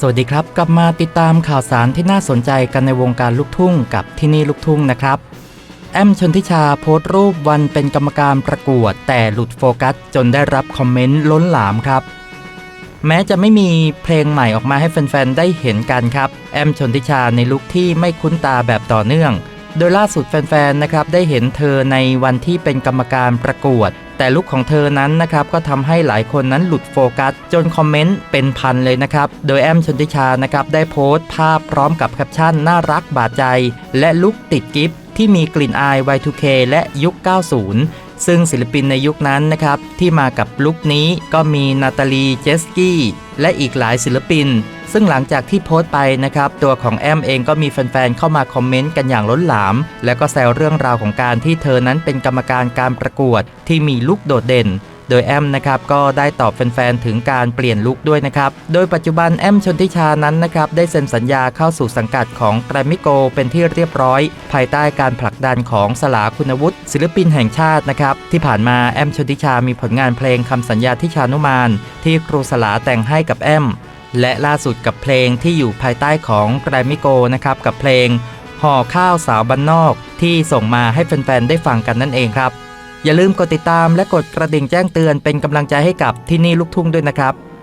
สวัสดีครับ กลับมาติดตามข่าวสารที่น่าสนใจกันในวงการลูกทุ่งกับที่นี่ลูกทุ่งนะครับ แอมชนทิชาโพสต์รูปวันเป็นกรรมการประกวด แต่หลุดโฟกัสจนได้รับคอมเมนต์ล้นหลามครับ แม้จะไม่มีเพลงใหม่ออกมาให้แฟนๆ ได้เห็นกันครับ แอมชนทิชาในลุคที่ไม่คุ้นตาแบบต่อเนื่อง โดยล่าสุดแฟนๆ นะครับได้เห็นเธอในวันที่เป็นกรรมการประกวด แต่ลุคของเธอนั้นนะครับก็ทำให้หลายคนนั้นหลุดโฟกัส จนคอมเมนต์เป็นพันเลยนะครับ โดยแอมชนทิชานะครับได้โพสต์ภาพพร้อมกับแคปชั่นน่ารักบาดใจ และลุคติดกิฟต์ที่มีกลิ่นอาย Y2K และยุค 90 ซึ่งศิลปินในยุคนั้นนะครับที่มากับลุคนี้ก็มีนาตาลีเจสกี้และอีกหลายศิลปิน ซึ่งหลังจากที่โพสต์ไปนะครับ ตัวของแอมเองก็มีแฟนๆเข้ามาคอมเมนต์กันอย่างล้นหลาม แล้วก็แซวเรื่องราวของการที่เธอนั้นเป็นกรรมการการประกวดที่มีลุคโดดเด่น โดยแอมนะครับก็ได้ตอบแฟนๆถึงการเปลี่ยนลุคด้วยนะครับ โดยปัจจุบันแอมชนทิชานั้นนะครับได้เซ็นสัญญาเข้าสู่สังกัดของแกรมมิโกเป็นที่เรียบร้อย ภายใต้การผลักดันของสลาคุณวุฒิศิลปินแห่งชาตินะครับที่ผ่านมาแอมชนทิชามีผลงานเพลงคำสัญญาที่ชานุมาน ที่ครูสลาแต่งให้กับแอมและล่าสุดกับเพลงที่อยู่ภายใต้ของแกรมมิโกนะครับกับเพลงห่อข้าวสาวบ้านนอกที่ส่งมาให้แฟนๆได้ฟังกันนั่นเองครับ อย่าลืมกดติดตามและกดกระดิ่งแจ้งเตือนเป็นกำลังใจให้กับที่นี่ลูกทุ่งด้วยนะครับ